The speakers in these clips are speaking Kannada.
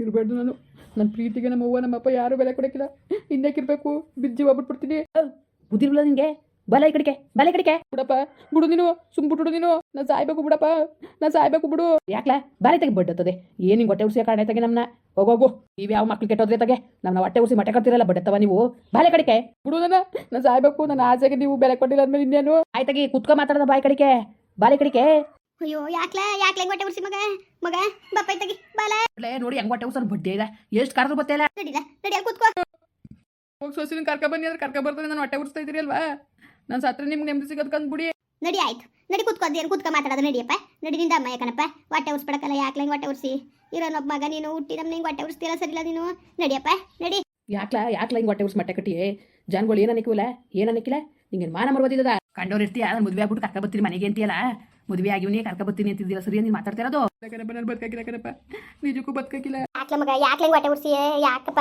ಇರಬಾರ್ದು ನಾನು. ನನ್ನ ಪ್ರೀತಿಗೆ ನಮ್ಮ ಅವ್ವ ನಮ್ಮ ಅಪ್ಪ ಯಾರು ಬೆಲೆ ಕೊಡಕ್ಕಿಲ್ಲ. ಇನ್ನೇಕಿರ್ಬೇಕು ಬಿಜ್ಜಿ ಹೋಗ್ಬಿಟ್ಬಿಡ್ತೀನಿ ಬುದ್ಧಿರ್ಲ ನಿಂಗೆ? ಬಲ ಈ ಕಡೆಗೆ ಬಲ ಈ ಕಡೆಗೆ. ಬಿಡಪ್ಪ ಬಿಡು ನೀನು ಸುಮ್ ಬಿಟ್ಬಿಡು ನೀನು. ನಾನು ಸಾಯ್ಬೇಕು ಬಿಡಪ್ಪ ನಾನು ಸಾಯ್ಬೇಕು ಬಿಡು. ಯಾಕ್ಲ? ಬಾರಿ ತೆಗೆ ಬಡ್ಡತ್ತದೆ ಏನು ಹಿಂಗೆ ಹೊಟ್ಟೆ ಉರ್ಸಿ ಕಾರಣ ತಗೆ ನಮ್ಮನ್ನ ಹೋಗೋಗು ನೀವು ಯಾವ ಮಕ್ಳು ಕೆಟ್ಟೋದ್ರೆ ತಗೆ? ನಮ್ಮನ್ನ ಹೊಟ್ಟೆ ಉರ್ಸಿ ಮಟ್ಟೆ ಕಟ್ತಿರಲ್ಲ ಬಡ್ಡತ್ತವ ನೀವು. ಬಾಲೆ ಕಡಿಕೆ ಬಿಡು ನನ್ನ ನಾನು ಸಾಯ್ಬೇಕು. ನನ್ನ ಆಸೆಗೆ ನೀವು ಬೆಲೆ ಕೊಟ್ಟಿಲ್ಲ ಅಂದ್ಮೇಲೆ ಇನ್ನೇನು? ಆಯ್ತಾಗಿ ಕುತ್ಕೊ ಮಾತಾಡೋದ ಬಾಯಿ ಕಡಿಕೆ ಬಾಲೆ ಕಡೆಗೆ. ಅಯ್ಯೋ ಯಾಕ್ಲ ಯಾಕ್ಲೆ ಹೊಟ್ಟೆ ಉರ್ಸಿ ಮಗ? ಮಗ ಬಪ್ಪ ತಗಿ ಬಾಲ ನೋಡಿ ಹೆಂಗ್ ಹೊಟ್ಟೆ ಉಸರ್ ಬಡ್ಡೆ ಇದೆ. ಎಷ್ಟು ಕರೆದ್ರು ಬತ್ತಿಲ್ಲ ನಡಿಲ ನಡಿ ಅಲ್ಲಿ ಕೂತ್ಕೋ. ಹೋಗಿ ಸೊಸಿನ ಕರ್ಕ ಬನ್ನಿ ಅಂದ್ರೆ ಕರ್ಕ ಬರ್ತದೆ ನಾನು ಹೊಟ್ಟೆ ಉರ್ಸ್ತಾ ಇದ್ದೀರಿ ಅಲ್ವಾ? ನಾನು ಸತ್ರ ನಿಮ್ಗೆ ನೆಮ್ಮದಿ ಸಿಗೋದು ಕಂದ್ಬಿಡಿ ನಡಿ ಆಯ್ತು. ನಡಿ ಕೂತ್ಕೋ ಅದೇನು ಕೂತ್ಕೊ ಮಾತಾಡೋದು ನಡಿಯಪ್ಪ. ನಡಿ ನಿಂದ ಅಮ್ಮ ಯಾಕನಪ್ಪ? ಹೊಟ್ಟೆ ಉರ್ಸ್ಬಿಡಕಲ್ಲ ಯಾಕ್ಲೆ ಹೆಂಗ್ ಹೊಟ್ಟೆ ಉರ್ಸಿ? ಇರೋನೊಬ್ಬ ಮಗ ನೀನು ಹುಟ್ಟಿ ನಮ್ಮ ಹೆಂಗ್ ಹೊಟ್ಟೆ ಉರ್ಸ್ತೀರ ಸರಿಲ್ಲ ನೀನು? ನಡಿಯಪ್ಪ ನಡಿ. ಯಾಕ್ಲ ಯಾಕ್ಲ ಹಿಂಗ್ ಹೊಟ್ಟೆ ಉರ್ಸಿ ಮಟ್ಟೆ ಕಟ್ಟಿ ಜನಗಳು ಏನ್ ಅನಿಕಿಲ್ಲ ಏನ್ ಅನಿಕಿಲ್ಲ ನಿಂಗೆ ಮಾನ ಮರ್ಬೋದಿಲ್ಲದ ಕಂಡೋರ್ ಇರ್ತೀಯ? ಅದನ್ನ ಮದುವೆ ಆಗ್ಬಿಟ್ಟು ಕರ್ಕ ಬರ್ತೀರಿ ಮನೆಗೆ ಅಂತೀಯಲ್ಲ? ಮದುವೆ ಆಗಿವ್ನಿ ಕರ್ಕ ಬರ್ತೀನಿ ಅಂತಿದ್ದೀರ? ಸರಿ ನೀನು ಮಾತಾಡ್ತಿರೋದು ಕಣಪ್ಪ ನಾನು ಬದುಕಾಕಿಲ್ಲ ಕಣಪ್ಪ. ನಿಜಕ್ಕೂ ಬದುಕಾಗಿಲ್ಲ ಯಾಕೆ ಮಗ ಯಾಕೆ ಹಿಂಗ್ ಹೊಟ್ಟೆ ಉಡ್ಸಿ ಯಾಕಪ್ಪ?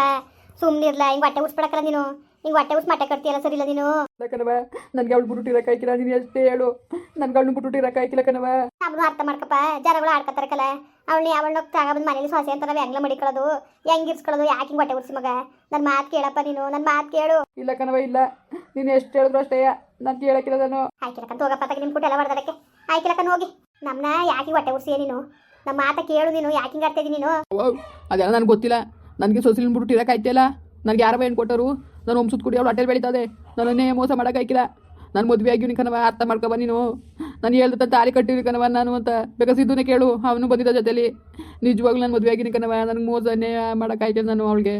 ಸುಮ್ಮನಿರ್ಲ ಹಿಂಗೆ ಹೊಟ್ಟೆ ಉಡ್ಸ್ಬಿಡಕಲ್ಲ ನೀನು. ಹಿಂಗ್ ಹೊಟ್ಟೆ ಉರ್ಸ್ ಮಟ್ಟೆ ಕಟ್ತೀಯಲ್ಲ ಸರಿಲ್ಲ ನೀನು. ಕಣವ ನನ್ಗೆ ಅವಳು ಬಿಟ್ಟುಟ್ಟಿರಕ್ಕಾಯ್ಕಿಲ್ಲ ನೀನು ಎಷ್ಟೇ ಹೇಳು. ನನ್ಗೆ ಅವಳು ಬಿಟ್ಟುಟ್ಟಿರಕ್ಕಾಯ್ಕಿಲ್ಲ ಕಣವ ನಮ್ನು ಅರ್ಥ ಮಾಡ್ಕಪ್ಪ ಜನಗಳು ಆಡ್ಕತ್ತಾರಕಲ್ಲ ಅವಳನ್ನ ತಗ ತಗೊಬಂದು ಮನೇಲಿ ಸೊಸೆ ಅಂತ ನಾವು ಹೆಂಗ್ಲ ಮಡಿಕೊಳ್ಳೋದು ಹೆಂಗ್ ಇರ್ಸ್ಕೊಳ್ಳೋದು ಯಾಕೆ ಹಿಂಗ್ ಹೊಟ್ಟೆ ಉರ್ಸಿ ಮಗ? ನನ್ನ ಮಾತು ಕೇಳಪ್ಪ ನೀನು ನನ್ನ ಮಾತು ಕೇಳು. ಇಲ್ಲ ಕಣವ ಇಲ್ಲ. ನೀನು ಎಷ್ಟು ಹೇಳಿದ್ರು ಅಷ್ಟೇ ನಾನು ಕೇಳಕ್ಕಿಲ್ಲ ನಾನು. ಆಯ್ಕಿಲಕ್ಕಂತ ಹೋಗಪ್ಪ ತಗ ನಿಮ್ ಕುಟೆಲ್ಲ ಹೊಡೆದಕ್ಕೆ ಆಯ್ಕಿಲಕ್ಕಂತ ಹೋಗಿ. ನಮ್ಮನ್ನ ಯಾಕೆ ಹೊಟ್ಟೆ ಉರ್ಸಿಯ ನೀನು? ನಮ್ಮ ಮಾತ ಕೇಳು ನೀನು, ಯಾಕೆ ಹಿಂಗೆ ಆಡ್ತಾ ಇದೀನಿ ನೀನು? ಅದೆಲ್ಲ ನನಗೆ ಗೊತ್ತಿಲ್ಲ. ನನಗೆ ಸೊಸಿಲಿನ ಬಿಟ್ಟು ಇರೋಕ್ಕಾಯ್ತಿಲ್ಲ ನನಗೆ ಯಾರು ಏನು ಕೊಟ್ಟರು. ನಾನು ಹೊಮ್ಸುತ್ತ ಕುಡಿ, ಅವಳು ಹೊಟ್ಟೆಲ್ ಬೆಳೀತದೆ. ನನ್ನನ್ನೇ ಮೋಸ ಮಾಡೋಕ್ಕಾಯ್ಕಿಲ್ಲ ನಾನು ಮದುವೆ ನಿನ್ನ ಕಣವ ಅರ್ಥ ಮಾಡ್ಕೊಬ ನೀನು. ನಾನು ಹೇಳ್ದ ತಾಳಿ ಕಟ್ಟಿರಿ ಕಣವ ನಾನು ಅಂತ. ಬೇಕಾದ್ರೆ ಸಿದ್ದುನೇ ಕೇಳು, ಅವನು ಬಂದಿದ್ದ ಜೊತೆಲಿ. ನಿಜವಾಗ್ಲೂ ನಾನು ಮದುವೆ ಆಗಿನಿ ಕಣವ ನನಗೆ ಮೋಸನೇ ಮಾಡೋಕ್ಕಾಯ್ತು ನಾನು ಅವಳಿಗೆ.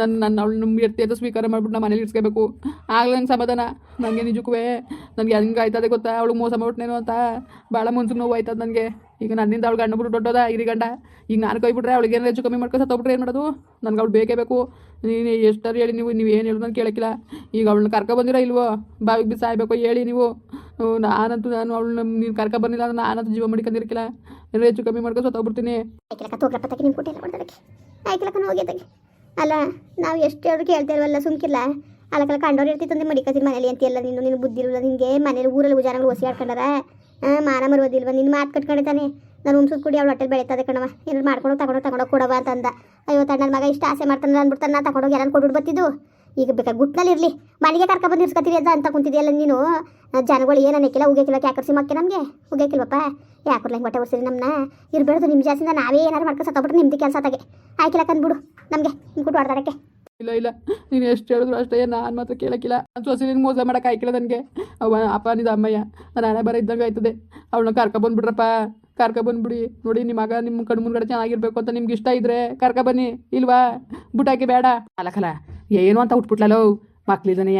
ನನ್ನ ನನ್ನ ಅವಳು ಇರ್ತಿ ಅಂತ ಸ್ವೀಕಾರ ಮಾಡಿಬಿಟ್ಟು ನಮ್ಮ ಮನೇಲಿ ಇಡ್ಸ್ಕೋಬೇಕು ಆಗ್ಲೇ ನಂಗೆ ಸಮಾಧಾನ. ನನಗೆ ನಿಜಕ್ಕೂ ನನಗೆ ಹೆಂಗೆ ಆಯ್ತದೆ ಗೊತ್ತಾ? ಅವಳು ಮೋಸ ಮಾಡ್ಬಿಟ್ನೇನು ಅಂತ. ಭಾಳ ಮನ್ಸಿಗೆ ನೋವು ಆಯ್ತದ ನನಗೆ. ಈಗ ನನ್ನಿಂದ ಅವಳು ಗಂಡ ಬಿಟ್ಟು ದೊಡ್ಡದ, ಇರಿ ಗಂಡ. ಈಗ ನಾನು ಕೈ ಅವಳಿಗೆ ಏನಾರು ಹೆಚ್ಚು ಕಮ್ಮಿ ಮಾಡ್ಕೊಂಡು ಸತ್ತೋಗ್ಬಿಟ್ರೆ ಏನು ಮಾಡೋದು? ನನಗೆ ಅವಳು ಬೇಕೇ ಬೇಕು. ನೀನು ಎಷ್ಟಾರು ಹೇಳಿ ನೀವು ನೀವು ಏನು ಹೇಳೋದು ನಾನು ಕೇಳಕ್ಕಿಲ್ಲ ಈಗ ಅವಳನ್ನ ಕರ್ಕೊ ಬಂದಿರೋ ಇಲ್ವೋ? ಬಾವಿಗೆ ಬಿಸಿ ಸಾಯ್ಬೇಕು ಹೇಳಿ ನೀವು. ನಾನಂತೂ ನಾನು ಅವಳನ್ನ ನೀನು ಕರ್ಕೊ ಬಂದಿಲ್ಲ ಅಂದ್ರೆ ನಾನಂತೂ ಜೀವ ಮಾಡ್ಕೊಂಡಿರ್ಕಿಲ್ಲ ಏನಾರು ಹೆಚ್ಚು ಕಮ್ಮಿ ಮಾಡ್ಕೊ ಸತ್ತೋಗ್ಬಿಡ್ತೀನಿ ಅಲ್ಲ, ನಾವು ಎಷ್ಟು ಹೇಳಿದ್ರು ಕೇಳ್ತಾ ಇಲ್ವಲ್ಲ, ಸುಮ್ಕಿಲ್ಲ. ಅಲ್ಲಕಲ್ಲ ಕಂಡೋರು ಇರ್ತಿತ್ತಂದ್ರೆ ಮಡಿಕತಿ ಮನೇಲಿ ಅಂತೆಲ್ಲ ನೀನು ನಿನ್ನ ಬುದ್ಧಿ ಇರಲ್ಲ ನಿನಗೆ ಮನೇಲಿ ಊರಲ್ಲಿ ಜನಗಳು ಒಸಿ ಆಡ್ಕೊಂಡಾರ. ಮಾನ ಮರುವುದಿಲ್ವ ನಿನ್ನ ಮಾತು ಕಟ್ಕೊಂಡಿದ್ದಾನೆ ನಾನು ಉಮ್ಸದ್ ಕುಡಿ ಅವಳು ಹೊಟ್ಟೆಲ್ ಬೆಳೀತದೆ ಕಣವ ಏನಾರು ಮಾಡ್ಕೊಂಡು ತಗೊಂಡು ತಗೊಂಡೋಗಿ ಕೊಡವ ಅಂತಂದ. ಅಯ್ಯೋ ತಣ್ಣನ ಮಗ ಇಷ್ಟ ಆಸೆ ಮಾಡ್ತಾನೆ ಅಂದ್ಬಿಡ್ತಾನೆ ನಾ ತಗೊಂಡೋಗಿ ಯಾರನ್ನು ಕೊಟ್ಟು ಬರ್ತಿದ್ದು? ಈಗ ಬೇಕಾ ಗುಟ್ನಲ್ಲಿ ಇರಲಿ. ಮನೆಗೆ ಕರ್ಕೊ ಬಂದು ಇರ್ಸ್ಕೊತೀರಿ ಅಂತ ಅಂತ ಕುಂತಿದೆಯಲ್ಲ ನೀನು? ಜನಗಳು ಏನು ಅನ್ನಕ್ಕಿಲ್ಲ? ಉಗೇಕಿಲ್ಲ ಕ್ಯಾಕರ್ಸಿ ಮಕ್ಕೆ ನಮಗೆ? ಉಗೇಕಿಲ್ವಪ್ಪ ಯಾಕರ್ಲ ಹಿಂಗೆ ಹೊಟ್ಟೆ ನಮ್ಮನ್ನ ಇರಬೇಡ್ದು ನಿಮ್ಮ ಜಾಸ್ತಿಯಿಂದ ನಾವೇ ಏನಾರು ಮಾಡ್ಕೊಂಡು ಸತ್ತೋಗ್ಬಿಟ್ರೆ ನಿಮ್ದು ಕೆಲಸ ತಗೆ ಆಯ್ಕಿಲ್ಲ, ಕಂದ್ಬಿಡು. ನಮಗೆ ನಿಮ್ಗೆ ಹೊಡೆದಾಡಕ್ಕೆ. ಇಲ್ಲ ಇಲ್ಲ. ನೀನು ಎಷ್ಟು ಹೇಳಿದ್ರು ಅಷ್ಟೇ. ನಾನು ಮಾತ್ರ ಕೇಳಕ್ಕಿಲ್ಲ. ನಾನು ನೀನು ಮೋಸ ಮಾಡಕ್ಕೆ ಆಯ್ಕಿಲ್ಲ ನನಗೆ. ಅವ ಅಪ್ಪ, ನಿದ ಅಮ್ಮಯ್ಯ. ನಾನು ಬರ ಇದ್ದಂಗೆ ಆಯ್ತದೆ. ಅವಳನ್ನ ಕರ್ಕೊ ಬಂದ್ಬಿಡ್ರಪ್ಪ. ಕರ್ಕೊ ಬಂದ್ಬಿಡಿ. ನೋಡಿ ನಿಮ್ಮ ಮಗ ನಿಮ್ಮ ಕಣ್ಣು ಮುಂದ್ಗಡೆ ಚೆನ್ನಾಗಿರ್ಬೇಕು ಅಂತ ನಿಮ್ಗೆ ಇಷ್ಟ ಇದ್ರೆ ಕರ್ಕೊ ಬನ್ನಿ. ಇಲ್ವಾ? ಬುಟಾಕಿ ಬೇಡ. ಅಲಕಲ ಏನು ಅಂತ ಉಟ್ಬಿಟ್ಲಲ್ಲೋ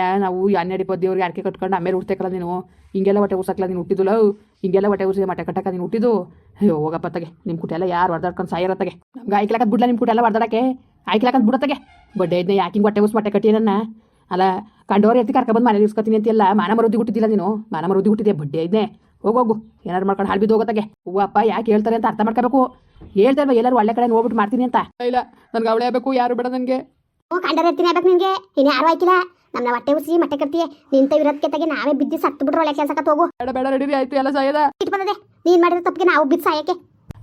ಯಾ? ನಾವು ಹನ್ನೆರಡು ಇಪ್ಪತ್ತು ದೇವ್ರಿಗೆ ಅರ್ಕೆ ಕಟ್ಕೊಂಡು ಆಮೇಲೆ ಉಡ್ತೇಕಲ್ಲ ನೀನು. ಹಿಂಗೆಲ್ಲ ಹೊಟ್ಟೆ ಉರ್ಸಕ್ಲ ನೀನು ಹುಟ್ಟಿದ್ಲೋ? ಹಿಂಗೆಲ್ಲ ಹೊಟ್ಟೆ ಉರ್ಸಿ ಮಟ್ಟೆ ಕಟ್ಟಕ ನೀನು ಹುಟ್ಟಿದ್ದು? ಅಯ್ಯೋ, ಹೋಗಪ್ಪ ತಗೆ. ನಿಮ್ಮ ಕುಟೆಲ್ಲ ಯಾರು ಹೊಡೆದಾಡ್ಕೊಂಡು ಸಾಯಿರತ್ತಗೆ ನಮ್ಗೆ ಆಯ್ಕಲಕ್ಕಂತ ಬಿಡ್ಲ ನಿಮ್ಮ ಕುಟೆಲ್ಲ ಹೊಡೆದಾಡಕ್ಕೆ? ಆಯ್ಕಲಕ್ಕಂತ ಬಿಡತ್ತಗೆ. ಬಡ್ಡೆ ಇದ್ದೆ ಯಾಕಿಂಗ್ ಹಿಂಗೆ ಹೊಟ್ಟೆ ಬಟ್ಟೆ ಮಟ್ಟೆ ಕಟ್ಟಿ ನನ್ನ ಅಲ್ಲ ಕಂಡೋರು ಎತ್ತಿ ಕರ್ಕೊಬಂದು ಮನೇಲಿ ಇಸ್ಕೊತೀನಿ ಅಂತಿಲ್ಲ ಮಾನ ಮರುದಿ ಹುಟ್ಟಿದ್ದಿಲ್ಲ ನೀನು? ಮಾನ ಮರುದಿ ಹುಟ್ಟಿದೆ ಬಡ್ಡೆ ಇದ್ದೆ ಹೋಗೋಗು ಏನಾರು ಮಾಡ್ಕೊಂಡು ಹಾಳು ಬಿದ್ದು ಹೋಗುತ್ತೆ ಹೂವು ಅಪ್ಪ ಯಾಕೆ ಹೇಳ್ತಾರೆ ಅಂತ ಅರ್ಥ ಮಾಡ್ಕೋಬೇಕು. ಹೇಳ್ತಾ ಇಲ್ವಾ ಎಲ್ಲರೂ ಒಳ್ಳೆ ಕಡೆ ಹೋಗ್ಬಿಟ್ಟು ಮಾಡ್ತೀನಿ ಅಂತ. ಇಲ್ಲ ನನಗೆ ಅವಳೇ ಬೇಕು ಯಾರು ಬೇಡ ನನಗೆ. ಹ್ಞೂ ಕಂಡೋರು ಇರ್ತೀನಿ ಆಗ್ಬೇಕು ನಿನಗೆ ಇನ್ನು ಯಾರು ಆಯ್ಕಿಲ್ಲ. ನಮ್ಮ ಹೊಟ್ಟೆ ಉಸಿ ಮಟ್ಟೆ ಕಟ್ತೀಯ ನಿಂತ ಇರೋದಕ್ಕೆ ತಗೆ ನಾವೇ ಬಿದ್ದು ಸತ್ತು ಬಿಟ್ರೆ ಒಳ್ಳೆ ಕೆಲಸಕ್ಕೆ ಹೋಗು. ಬೇಡ ಬೇಡ ರೆಡಿ ಆಯ್ತು ಎಲ್ಲ ಸಾಯದ. ಇಟ್ ಬಂದದೆ. ನೀನು ಮಾಡಿದ ತಪ್ಪಿಗೆ ನಾವು ಬಿದ್ದು ಸಾಯಕ್ಕೆ.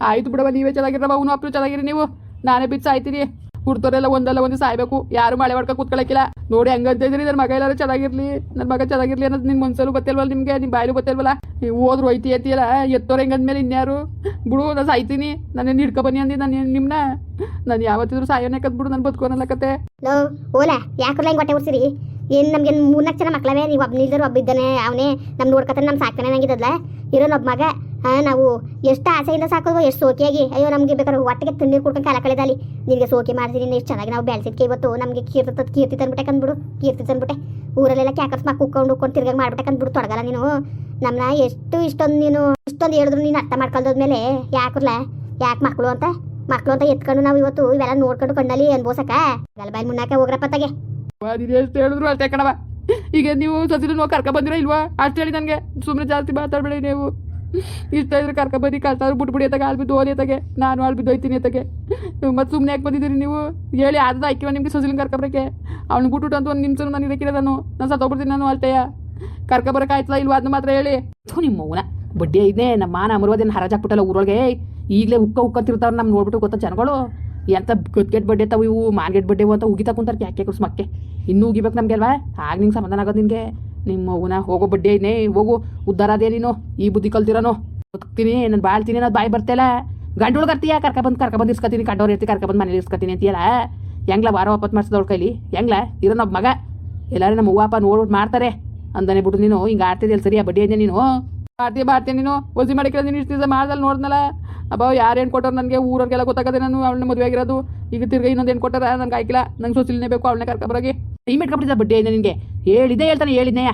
ಆಯ್ತು ಬಿಡವ ನೀವೇ ಚೆನ್ನಾಗಿರವ ಅವನು ಅಪ್ಪು ಚೆನ್ನಾಗಿರಿ ನೀವು. ನಾನೇ ಬಿದ್ದು ಸಾಯ್ತೀನಿ. ಹುಡ್ತೋರೆಲ್ಲ ಒಂದಲ್ಲ ಒಂದು ಸಾಯ್ಬೇಕು. ಯಾರು ಮಳೆ ಹೊಡ್ಕ ಕೂತ್ಕೊಳಕಿಲ್ಲ. ನೋಡಿ ಹಂಗಂತ ಇದ್ರಿ ನನ್ನ ಮಗ ಎಲ್ಲಾರು ಚೆನ್ನಾಗಿರ್ಲಿ. ನನ್ನ ಮಗ ಚೆನ್ನಾಗಿರ್ಲಿ ಅನ್ನೋದು ನಿನ್ ಮನ್ಸಲ್ಲೂ ಗೊತ್ತಿಲ್ವಲ್ಲ ನಿಮ್ಗೆ, ನಿಮ್ ಬಾಯಲ್ಲೂ ಗೊತ್ತಿಲ್ವಲ್ಲ. ಹೋದ್ರು ಹೋಯ್ತಿ ಎತ್ತಿಯಲ್ಲ ಎತ್ತೋರ್ ಹೆಂಗಂದ್ಮೇಲೆ ಇನ್ಯಾರು? ಬಿಡು ನಾನು ಸಾಯ್ತೀನಿ. ನಾನು ಹಿಡ್ಕೊ ಬನ್ನಿ ಅಂದಿ, ನಾನು ನಿಮ್ನ. ನಾನು ಯಾವತ್ತಿದ್ರು ಸಾಯೋನೆ ಕತ್ ಬಿಡು, ನಾನು ಬದುಕೋನಲ್ಲ ಕತೆ ಓಲ ಯಾಕಲ್ಲ ಹಿಂಗೆ ಹೊಟ್ಟೆ ಉರ್ಸಿರಿ ಏನು ನಮ್ಗೆ ಮೂರ್ನಾಲ್ಕು ಜನ ಮಕ್ಕಳವೇ ನೀವು ಒಬ್ಬ ನಿಲ್ದರು ಒಬ್ಬ ಇದ್ದಾನೆ, ಅವನೇ ನಮ್ಮ ನೋಡ್ಕೊತಾನೆ ನಮ್ಮ ಸಾಕ್ತಾನೆ ನಂಗಿದ್ದಲ್ಲ ಒಬ್ಬ ಮಗ ನಾವು ಎಷ್ಟು ಆಸೆಯಿಂದ ಸಾಕೋದು ಎಷ್ಟು ಸೋಕಿಯಾಗಿ ಅಯ್ಯೋ, ನಮಗೆ ಬೇಕಾದ್ರೆ ಒಟ್ಟಿಗೆ ತಣ್ಣೀರು ಕುಡ್ಕೊಂಡು ಕಾಲ ಕಳೆದಲ್ಲಿ ನಿನಗೆ ಸೋಕೆ ಮಾಡ್ತೀನಿ ಎಷ್ಟು ಚೆನ್ನಾಗಿ ನಾವು ಬೆಳೆಸಿದ್ಕೆ ಇವತ್ತು. ನಮಗೆ ಕೀರ್ತಿ ಕೀರ್ತಿ ತಂದ್ಬಿಟ್ಟೆ ಕಂದ್ಬಿಡು, ಕೀರ್ತಿ ತಂದ್ಬಿಟ್ಟೆ. ಊರಲ್ಲೆಲ್ಲ ಕ್ಯಾಕರ್ಸ್ ಮಕ್ಕ ಕುಕ್ಕೊಂಡು ಉಕ್ಕೊಂಡು ತಿರ್ಗಾಗ ಮಾಡ್ಬಿಟ್ಟೆ ಕಂದ್ಬಿಡು, ತೊಡಗಲ್ಲ ನೀನು. ನಮ್ಮನ್ನ ಎಷ್ಟು ಇಷ್ಟೊಂದು ನೀನು, ಇಷ್ಟೊಂದು ಹೇಳಿದ್ರು ನೀನು ಅರ್ಥ ಮೇಲೆ. ಯಾಕರ್ಲಾ? ಯಾಕೆ ಮಕ್ಕಳು ಅಂತ? ಮಕ್ಕಳು ಅಂತ ಎತ್ಕೊಂಡು ನಾವು ಇವತ್ತು ಇವೆಲ್ಲ ನೋಡ್ಕೊಂಡು ಕಣ್ಣಲ್ಲಿ ಅನ್ಬೋಸಕ ಬಾಯಿ ಮುನ್ನಾಕೆ ಹೋಗ್ರಪ್ಪ ತಗೆ ಎಷ್ಟು ಹೇಳಿದ್ರು ಅಷ್ಟೇ ಕಣವ ಈಗ ನೀವು ಸಸಿಲು ನೋವು ಕರ್ಕೊಂಡ್ ಬಂದಿರೋ ಇಲ್ವಾ? ಅಷ್ಟು ಹೇಳಿ ನನಗೆ. ಸುಮ್ಮನೆ ಜಾಸ್ತಿ ಮಾತಾಡ್ಬೇಡಿ ನೀವು. ಇಷ್ಟ ಇದ್ರೆ ಕರ್ಕ ಬರೀ ಕಳ್ಸಾದ್ರು ಬಿಟ್ಬಿಡಿ ಅತ್ತಾಗೆ ಆಳ್ ಬಿದ್ದು ಓದಿ ನಾನು ಆಳ್ ದೊಯ್ತೀನಿ ಅತ್ತಾಗೆ ಮತ್ತೆ ಸುಮ್ಮನೆ ಯಾಕೆ ಬಂದಿದ್ದೀರಿ ನೀವು? ಹೇಳಿ ಆದ ಆಯ್ಕಿವ ನಿಮಗೆ ಸಸಿಲಿನ ಕರ್ಕೊಬ್ರಕ್ಕೆ ಅವ್ನು ಬಿಟ್ಬಿಟ್ಟು ಅಂತ ಒಂದು ನಿಮಿಷ ನಾನು ಇರಕ್ಕಿಲ್ಲ ನಾನು ನಾನು ಸತ್ತೋಗ್ಬಿಡ್ತೀನಿ ನಾನು ಕರ್ಕ ಬರಕ ಆಯ್ತಲ್ಲ ಇಲ್ವಾ ಅದನ್ನ ಮಾತ್ರ ಹೇಳಿ. ಥೂ, ನಿಮ್ಮ ಮೌನ. ಬಡ್ಡಿ ಐದೇ ನಮ್ಮ ಮಾನ ಅಮರ್ವಾದೇನು ಹರಾಜ್ ಹಾಕ್ಬಿಟ್ಟಲ್ಲ ಊರೊಳಗೆ. ಈಗಲೇ ಉಕ್ಕ ಉಕ್ಕಂತಿರ್ತಾವ್ರು ನಮ್ಮ ನೋಡ್ಬಿಟ್ಟು ಗೊತ್ತ ಜನಗಳು? ಎಂತ ಗದ್ಗೆಟ್ ಬಡ್ಡೆ ತಾವು ಇವು, ಮಾನ್ಗೆಟ್ ಬಡ್ಡೆ ಅಂತ ಉಗಿತಾ ಕುಂತಾರೆ ಯಾಕೆ ಕುರ್ಸ್ ಮಕ್ಕೆ? ಇನ್ನೂ ಉಗಿಬೇಕು ನಮಗೆ ಅಲ್ವಾ? ಆಗ ನಿಂಗೆ ಸಮಾಧಾನ ಆಗೋದು ನಿನಗೆ. ನಿಮ್ಮ ಮಗುನ ಹೋಗೋ ಬಡ್ಡಿ ಹೋಗು ಉದ್ಧಾರ ಅದೇ ನೀನು, ಈ ಬುದ್ಧಿ ಕಲ್ತಿರೋನು. ಬದುಕ್ತೀನಿ ನಾನು ಬಾಳ್ತೀನಿ ಅನ್ನೋದು ಬಾಯಿ ಬರ್ತಿಲ್ಲ. ಗಂಡುಳು ಕರ್ತೀಯ, ಕರ್ಕ ಬಂದು ಕರ್ಕ ಬಂದು ಇಸ್ಕೊತೀನಿ ಕಂಡೋರು ಇರ್ತಿ, ಕರ್ಕ ಬಂದು ಮನೇಲಿ ಇಸ್ಕೊತೀನಿ ಅಂತೀಯಲ್ಲ. ಹೆಂಗ್ಲ ವಾರ ವಾಪತ್ ಮಾಡಿಸ್ದ ಅವಳ ಕೈಲಿ? ಹೆಂಗ್ಲ? ಇರೋ ನಮ್ಮ ಮಗ. ಎಲ್ಲರೂ ನಮ್ಮ ಅವ್ವಪ್ಪ ನೋಡ್ಬಿಟ್ಟು ಮಾಡ್ತಾರೆ. ಅಂದನೆ ಬಿಟ್ಟು ನೀನು, ಹಿಂಗೆ ಆಡ್ತಿದ್ಯಲ್ಲ ಆ ಬಡ್ಡಿ ಐತೆ ನೀನು? ಮಾಡ್ತೀಯ ಮಾಡ್ತೀನಿ ನೀನು? ಒಸಿ ಮಾಡಿದ್ರೆ ನೀನು ಇಷ್ಟು ಮಾಡ್ದಲ್ಲಿ ನೋಡ್ದಲ್ಲ ಅಬ್ಬಾ, ಯಾರು ಏನು ಕೊಟ್ಟರು ನನಗೆ? ಊರವ್ರಿಗೆಲ್ಲ ಗೊತ್ತಾಗದೆ ನಾನು ಅವಳನ್ನ ಮದುವೆ ಆಗಿರೋದು. ಈಗ ತಿರ್ಗಿ ಇನ್ನೊಂದು ಏನು ಕೊಟ್ಟಾರ? ನಂಗೆ ಆಯ್ಕಿಲ್ಲ. ನಂಗೆ ಸೋಸಿಲ್ನೇ ಬೇಕು, ಅವಳನ್ನ ಕರ್ಕೊಬರೋಗಿ ಟೈಮ್ ಇಟ್ಕೊಂಡ್ಬಿಟ್ಟಿದ್ದ ಬಡ್ಡಿ ಇದೆ ನಿಮಗೆ ಹೇಳಿದ್ದೆ, ಹೇಳ್ತಾನೆ ಹೇಳಿದ್ನೆಯ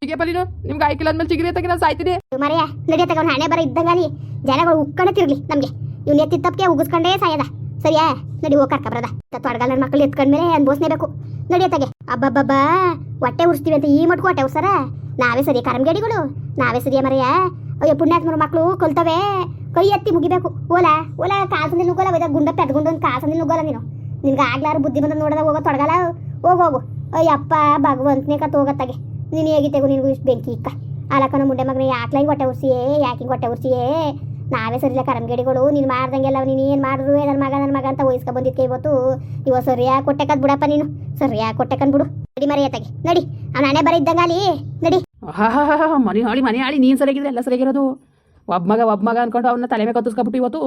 ಹೀಗೆ ಪಲಿನು ನಿಮ್ಗೆ ಆಯ್ಕಿಲ್ಲ ಅಂದ್ಮೇಲೆ ಚಿಗಿರಿ ತಗಿ ನಾನು ಸಾಯ್ತೀನಿ. ಮರೆಯ ನಡಿಯ ತಗೊಂಡು ಹಣೆ ಬರ ಇದ್ದಂಗಾಲಿ ಜನಗಳು ಉಕ್ಕಣೆ ನಮಗೆ. ಇವ್ನು ಎತ್ತಿದ ತಪ್ಪಿಗೆ ಉಗಿಸ್ಕೊಂಡೇ ಸಾಯದ. ಸರಿಯಾ? ನಡಿ ಹೋಗಿ ಕರ್ಕ ಬರದ. ತೊಡಗಲ್ ನನ್ನ ಮಕ್ಕಳು ಎತ್ಕೊಂಡ್ಮೇಲೆ ಅನ್ಬೋಸ್ನೇಬೇಕು ನಡಿಯತ್ತಾಗೆ. ಅಬ್ಬಬ್ಬಬ್ಬಾ, ಹೊಟ್ಟೆ ಉರ್ಸ್ತೀವಿ ಅಂತ ಈ ಮಟ್ಕು ಹೊಟ್ಟೆ ಸರ ನಾವೇ ಸರಿ ಕರಂಗೇಡಿಗಳು ನಾವೇ ಸರಿಯ ಮರೆಯ? ಅಯ್ಯೋ ಪುಣ್ಯಾತ್ಮರ ಮಕ್ಕಳು ಕೊಲ್ತವೆ. ಕೈ ಎತ್ತಿ ಮುಗಿಬೇಕು. ಓಲ ಓಲ ಕಾಸಿನ ನುಗ್ಗೋಲ್ಲ ಒಯ್ದ ಗುಂಡ ಪೆದ್ಗುಂಡು ಒಂದು ಕಾಸಂದಿಲ್ ನುಗ್ಗೋಲ್ಲ ನೀನು. ನಿನ್ಗೆ ಆಗ್ಲಾರು ಬುದ್ಧಿ ಬಂದ ನೋಡದ ಹೋಗೋ ತೊಡಗಲ್ಲ ಹೋಗು ಹೋಗು. ಅಯ್ಯಪ್ಪ ಭಗವಂತನೇ ಕತ್ ಹೋಗತ್ತಾಗೆ. ನೀನು ಹೇಗಿತ್ತೆಗು ನಿನಗೂ ಇಷ್ಟು ಬೆಂಕಿ ಇಕ್ಕ? ಅಲಕ್ಕನ ಮುಂಡೆ ಮಗನ ಯಾಕೆ ಹಿಂಗೆ ಹೊಟ್ಟೆ ಉರ್ಸಿಯೇ, ಯಾಕೆ ಹೊಟ್ಟೆ ಉರ್ಸಿಯೇ? ನಾವೇ ಸರಿಲ್ಲ ಕರಂಗೇಡಿಗಳು ನೀನು ಮಾಡ್ದಂಗೆಲ್ಲ ನೀನು ಏನು ಮಾಡಿದ್ರು ನನ್ನ ಮಗ ನನ್ನ ಮಗ ಅಂತ ವಹಿಸ್ಕೊ ಬಂದಿದ್ಕೆ ಇವತ್ತು. ಇವ ಸರಿಯಾಗಿ ಕೊಟ್ಟೆ ಕದ್ ಬಿಡಪ್ಪ ನೀನು. ಸರಿಯಾಗಿ ಕೊಟ್ಟೆ ಕಂದ್ ಬಿಡು. ನಡಿ ಮರೆಯತ್ತಾಗೆ ನಡಿ. ಅವನ ಹಣೆ ಬರ ಇದ್ದಂಗಾಲಿ. ನಡಿ. ಹಾ ಮನೆ ಹಾಳಿ ಮನೆ ಹಾಳಿ, ನೀನು ಸರಿಯಾಗಿದ್ರೆ ಎಲ್ಲ ಸರಿಯಾಗಿರೋದು. ಒಬ್ಬ ಮಗ ಒಬ್ಬ ಮಗ ಅನ್ಕೊಂಡು ಅವನ್ನ ತಲೆ ಮೇಲೆ ಕತ್ತಿಸ್ಕೊಬಿಟ್ಟು ಇವತ್ತು,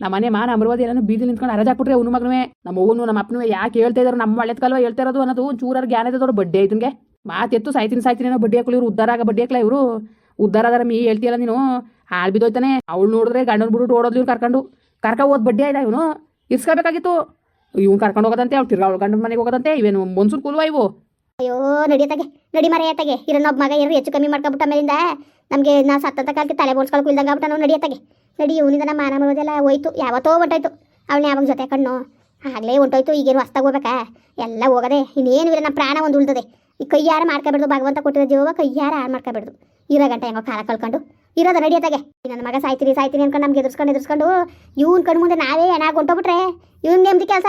ನಮ್ಮ ಮನೆ ಮಾನ ಅಮರವಾದಿ ಏನೋ ಬೀದಿ ನಿಂತ್ಕೊಂಡು ಹರಜ್ ಹಾಕ್ಬಿಟ್ರೆ ಅವ್ನು ಮಗನೂ ನಮ್ಮ ಅವ್ವನು, ನಮ್ಮ ಅಪ್ಪನೂ ಯಾಕೆ ಹೇಳ್ತಾ ಇದ್ರು, ನಮ್ಮ ಒಳ್ಳೆದ್ಕಲ್ವ ಹೇಳ್ತಾ ಇರೋದು ಅನ್ನೋದು ಚೂರಾರು ಜ್ಞಾನ ದೊಡ್ಡ ಬಡ್ಡಿ ಆಯ್ತಂಗೆ ಮಾತೆತ್ತು ಸಾಯ್ತೀನಿ ಸಾಯ್ತೀನಿ ಅನ್ನೋ ಬಡ್ಡಿ ಹಾಕಲಿ ಇವ್ರು. ಉದ್ದಾರ ಆಗ ಬಡ್ಡಿ ಹಾಕಲ ಇವರು. ಉದ್ದಾರ ಅದರ ಮೀ ಹೇಳ್ತೀಯಲ್ಲ ನೀನು. ಹಾಳು ಬಿದ್ದೋಯ್ತಾನೆ. ಅವಳು ನೋಡಿದ್ರೆ ಗಂಡನ ಬಿಟ್ಟು ಓಡೋದು ಇವ್ನು ಕರ್ಕೊಂಡು. ಕರ್ಕ ಹೋದ್ ಬಡ್ಡಿ ಆಯ್ತಾ ಇವನು? ಇಸ್ಕೋಬೇಕಾಗಿತ್ತು ಇವ್ನು ಕರ್ಕೊಂಡು ಹೋಗೋದಂತೆ, ಅವ್ಳು ತಿರ್ಗಾ ಅವಳು ಗಂಡನ ಮನೆಗೆ ಹೋಗೋದಂತೆ. ಇವೇನು, ಮನ್ಸೂರು ಕೂಲ್ವಾ ಇವು? ಅಯ್ಯೋ ನಡಿಯತ್ತಾಗೆ ನಡಿ ಇರೋ ಇರೋನೊಬ್ಬ ಮಗ ಇರೋ ಹೆಚ್ಚು ಕಮ್ಮಿ ಮಾಡ್ಕೊಬಿಟ್ಟ ಮೇಲಿಂದ ನಮಗೆ ನಾ ಸತ್ತಂತ ಕಾಲಕ್ಕೆ ತಲೆ ಬೋಡ್ಸ್ಕೊಳಕ್ಕೆ ಇಲ್ದಂಗೆ ಆಗ್ಬಿಟ್ಟು ನಾವು ನಡಿಯತ್ತಾಗೆ ನಡಿ, ಇವನಿಂದ ನಮ್ಮ ಮಾನ ಮರೋದೆಲ್ಲ ಹೋಯ್ತು, ಯಾವತ್ತೋ ಹೊಂಟೋಯ್ತು. ಅವಳು ಯಾವಾಗ ಜೊತೆ ಕಣ್ಣು? ಆಗಲೇ ಹೊಂಟೋಯ್ತು, ಈಗೇನು ಹೊಸ್ತಾಗ ಹೋಗ್ಬೇಕಾ? ಎಲ್ಲ ಹೋಗದೆ, ಇನ್ನೇನು ಇಲ್ಲ ನಮ್ಮ ಪ್ರಾಣ ಒಂದು ಉಳ್ದದೆ. ಈ ಕೈಯಾರು ಮಾಡ್ಕೊಬಿಡ್ದು, ಭಗವಂತ ಕೊಟ್ಟಿರೋ ಜೀವ ಕೈಯಾರು ಹಾಳು ಮಾಡ್ಕೊಬಿಡ್ದು. ಇರೋ ಗಂಟೆ ಹೆಂಗೋ ಕಾಲ ಕಳ್ಕೊಂಡು. ಇರೋದ ನಡಿಯತ್ತಾಗೆ ನನ್ನ ಮಗ ಸಾಯ್ತೀನಿ ಸಾಯ್ತೀನಿ ಅನ್ಕೊಂಡು ನಮ್ಗೆ ಎದುರ್ಸ್ಕೊಂಡು ಎದುರ್ಸ್ಕೊಂಡು, ಇವ್ನ ಕಣ್ಣು ಮುಂದೆ ನಾವೇ ಏನಾಗ ಹೊಂಟೋಗ್ಬಿಟ್ರೆ, ಇವ್ನ ನೆಮ್ಮದಿ ಕೆಲಸ.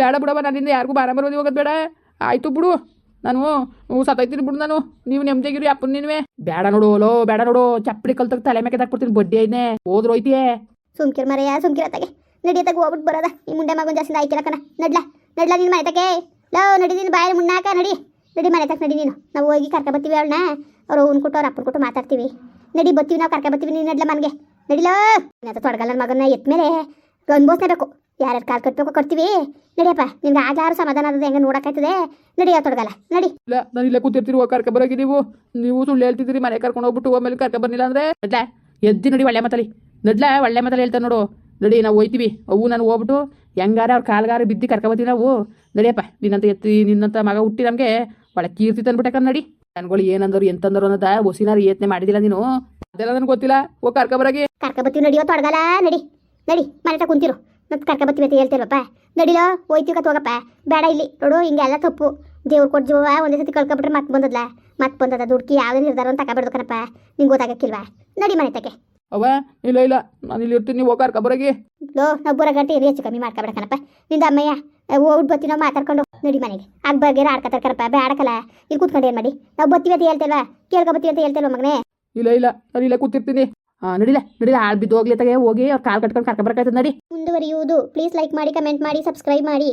ಬೇಡ ಬಿಡವ ನನ್ನಿಂದ ಯಾರಿಗೂ ಬಾರ ಹೋಗೋದು ಬೇಡ. ಆಯ್ತು ಬಿಡು. ನಾನು ಸತ್ತೈತೀನಿ ಬಿಡು ನಾನು. ನೀವು ನೆಮ್ಮದಿಗಿರಿ ಅಪ್ಪನ ನೀನುವೆ. ಬೇಡ ನೋಡು, ಲೋ, ಬೇಡ ನೋಡು. ಚಪ್ಪಡಿ ಕಲ್ತಾಗ ತಲೆ ಮೇಲೆ ಹಾಕ್ಬಿಡ್ತೀನಿ ಬಡ್ಡಿ ಐದನೇ. ಹೋದ್ರು ಹೋಯ್ತಿಯೇ. ಸುಮ್ಕಿರ್ ಮರೆಯ ನಡಿ ನಡಿಯತ್ತಾಗ ಹೋಗ್ಬಿಟ್ಟು ಬರೋದ. ಈ ಮುಂಡೆ ಮಗನ ಜಾಸ್ತಿ ಆಯ್ಕಿಲ್ಲ ಕಣ. ನಡ್ಲಾ ನಡ್ಲಾ ನಿನ್ನ ಮನೆ ತಗೆ ಲೋ, ನಡಿ ನೀನು ಬಾಯಿ ಮುನ್ನಾಕ ನಡಿ. ನಡಿ ಮನೆ ತಕ್ಕ, ನಡಿ ನೀನು. ನಾವು ಹೋಗಿ ಕರ್ಕ ಬರ್ತೀವಿ ಅವಳನ್ನ. ಅವ್ರು ಹೂನ್ ಕೊಟ್ಟು ಅವ್ರ ಅಪ್ಪನ ಕೊಟ್ಟು ಮಾತಾಡ್ತೀವಿ. ನಡಿ ಬರ್ತೀವಿ, ನಾವು ಕರ್ಕ ಬರ್ತೀವಿ, ನೀನು ನಡ್ಲ ಮನೆಗೆ. ನಡಿಲೋ ತೊಡಗಲ್ಲ ಮಗನ ಎತ್ತ ಮೇಲೆ ಅನ್ಬೋಸ್ನೇಬೇಕು ಯಾರ್ಯಾರು ಕಾಲ್ ಕಟ್ಬೇಕು ಕೊಡ್ತೀವಿ? ನಡಿಯಪ್ಪ ನಿಮ್ಗೆ ಆಗ್ಲಾರು ಸಮಾಧಾನ ಆದದ ಹೆಂಗೆ ನೋಡಕ್ಕಾಯ್ತದೆ? ನಡಿಯೋ ತೊಡಗಲ್ಲ ನಡಿ. ಇಲ್ಲ ನಾನು ಇಲ್ಲೇ ಕೂತಿರ್ತೀರಿ ಕರ್ಕ ಬರೋಗಿ ನೀವು. ನೀವು ಸುಳ್ಳು ಹೇಳ್ತಿದ್ದೀರಿ ಮನೆ ಕರ್ಕೊಂಡು ಹೋಗ್ಬಿಟ್ಟು ಆಮೇಲೆ ಕರ್ಕ ಬರ್ಲಿಲ್ಲ ಅಂದ್ರೆ? ನಡ್ಲ ಎದ್ದಿ ನಡಿ ಒಳ್ಳೆ ಮಾತಲ್ಲಿ. ನಡ್ಲ ಒಳ್ಳೆ ಮಾತಲ್ಲಿ ಹೇಳ್ತಾರೆ ನೋಡು. ನಡಿ ನಾವು ಹೋಯ್ತೀವಿ. ಅವು ನಾನು ಹೋಗ್ಬಿಟ್ಟು ಹೆಂಗಾರ ಅವ್ರ ಕಾಲ್ಗಾರ ಬಿದ್ದು ಕರ್ಕೊಬತ್ತೀವಿ ನಾವು. ನಡಿಯಪ್ಪ ನಿನ್ನಂತ ಎತ್ತಿ ನಿನ್ನಂತ ಮಗ ಹುಟ್ಟಿ ನಮಗೆ ಒಳ್ಳೆ ಕೀರ್ತಿ ತಂದ್ಬಿಟ್ಟೆ ನಡಿ. ನನ್ಗಳು ಏನಂದ್ರು ಎಂತಂದ್ರು ಅನ್ನೋದ ಒಸಿನಾರು ಯತ್ನೆ ಮಾಡಿದಿಲ್ಲ ನೀನು? ಅದೆಲ್ಲ ನನಗೆ ಗೊತ್ತಿಲ್ಲ. ಓ ಕರ್ಕ ಬರಗಿ ಕರ್ಕ ಬರ್ತೀವಿ ನಡಿಯೋ ತೊಡಗಲ್ಲ ನಡಿ. ನಡಿ ಮನೆ ಕುಂತಿರು. ಮತ್ತೆ ಕರ್ಕ ಬತ್ತಿ ಅಂತ ಹೇಳ್ತಿರಪ್ಪ ನಡಿಲೋ ಹೋಯ್ತೀವಿ ಕತ್ ಹೋಗಪ್ಪ ಬೇಡ ಇಲ್ಲಿ. ನೋಡು ಹಿಂಗೆಲ್ಲ ತಪ್ಪು. ದೇವ್ರು ಕೊಟ್ಟು ಜೀವ ಒಂದೇ ಸತಿ ಕಳ್ಕೊಬಿಟ್ರೆ ಮತ್ತೆ ಬಂದದ್ಲ. ಮತ್ತೆ ಬಂದದ ದುಡ್ಕಿ ಯಾವುದೇ ನಿರ್ಧಾರ ಅಂತ ತಗೊಬಿಡ್ದು ಕಣಪ್ಪ. ನಿಂಗೆ ಗೊತ್ತಾಗಕ್ಕಿಲ್ವಾ? ನಡಿ ಮನೆ ತಕ್ಕೆ ಅವ ಇಲ್ಲ ಇಲ್ಲ. ನಾನು ಇಲ್ಲಿ ಇರ್ತೀನಿ. ನೀವು ಹೋಗಿ ಕರ್ಕ ಲೋ ನಾವು ಬುರ ಗಂಟೆ ಇರಿ ಹೆಚ್ಚು ಕಮ್ಮಿ ಮಾಡ್ಕೊಬೇಡ ಕಣಪ್ಪ. ನಿಂದ ಅಮ್ಮಯ್ಯ ಹೋಗ್ಬಿಟ್ಟು ಬರ್ತೀವಿ ನಾವು ಮಾತಾಡ್ಕೊಂಡು ನಡಿ ಮನೆಗೆ. ಆಗ ಬಗ್ಗೆ ಆಡ್ಕತ್ತಾರ ಕಣಪ್ಪ. ಬೇಡಕಲ್ಲ ಇಲ್ಲಿ ಕೂತ್ಕೊಂಡು ಏನು ಮಾಡಿ? ನಾವು ಬರ್ತೀವಿ ಅಂತ ಹೇಳ್ತೇಲ್ವಾ? ಕೇಳ್ಕೊಬತ್ತೀವಿ ಅಂತ ಹೇಳ್ತೇಲ್ವ ಮಗನೇ? ಇಲ್ಲ ಇಲ್ಲ. ನಾನು ಇಲ್ಲೇ ಕೂತಿರ್ತೀನಿ. ಹಾಂ ನಡಿಲ್ಲ ನಡಿಲ್ಲ ಆಳ್ ಬಿದ್ದು ಹೋಗ್ಲಿ ತಗೆ, ಹೋಗಿ ಅವ್ರ ಕಾಲ್ ಕಟ್ಕೊಂಡು ಕರ್ಕೊಬರ್ಕಾಯ್ತದ ನಡಿ. ಮುಂದುವರಿಯುವುದು. ಪ್ಲೀಸ್ ಲೈಕ್ ಮಾಡಿ ಕಮೆಂಟ್ ಮಾಡಿ ಸಬ್ಸ್ಕ್ರೈಬ್ ಮಾಡಿ.